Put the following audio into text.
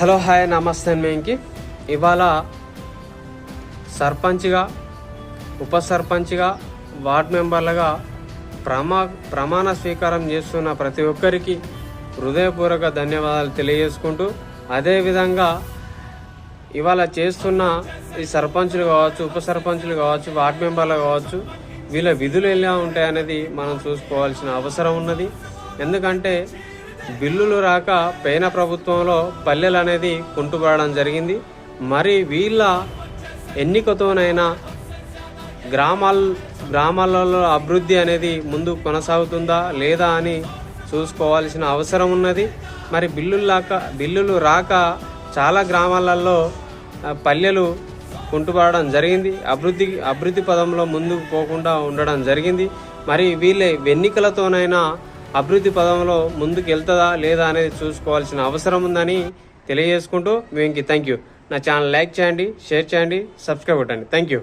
Hello hi నమస్తే మేంకి ఇవాళ సర్పంచ్గా ఉప సర్పంచ్గా వార్డ్ మెంబర్లుగా ప్రమా ప్రమాణ స్వీకారం చేస్తున్న ప్రతి ఒక్కరికి హృదయపూర్వక ధన్యవాదాలు తెలియజేసుకుంటూ అదేవిధంగా ఇవాళ చేస్తున్న ఈ సర్పంచులు కావచ్చు ఉప సర్పంచులు కావచ్చు వార్డ్ మెంబర్లు కావచ్చు వీళ్ళ విధులు ఎలా ఉంటాయనేది మనం చూసుకోవాల్సిన అవసరం ఉన్నది. ఎందుకంటే బిల్లులు రాక పేన ప్రభుత్వంలో పల్లెలు అనేది కుంటుపడడం జరిగింది. మరి వీళ్ళ ఎన్నికతోనైనా గ్రామాల గ్రామాలలో అభివృద్ధి అనేది ముందు కొనసాగుతుందా లేదా అని చూసుకోవాల్సిన అవసరం ఉన్నది. మరి బిల్లులు రాక బిల్లులు రాక చాలా గ్రామాలలో పల్లెలు కుంటుపడడం జరిగింది. అభివృద్ధి అభివృద్ధి పదంలో ముందుకు పోకుండా ఉండడం జరిగింది. మరి వీళ్ళ ఎన్నికలతోనైనా అభివృద్ధి పదంలో ముందుకు వెళ్తుందా లేదా అనేది చూసుకోవాల్సిన అవసరం ఉందని తెలియజేసుకుంటూ మేము థ్యాంక్ యూ నా ఛానల్ లైక్ చేయండి షేర్ చేయండి సబ్స్క్రైబ్ కొట్టండి. Thank you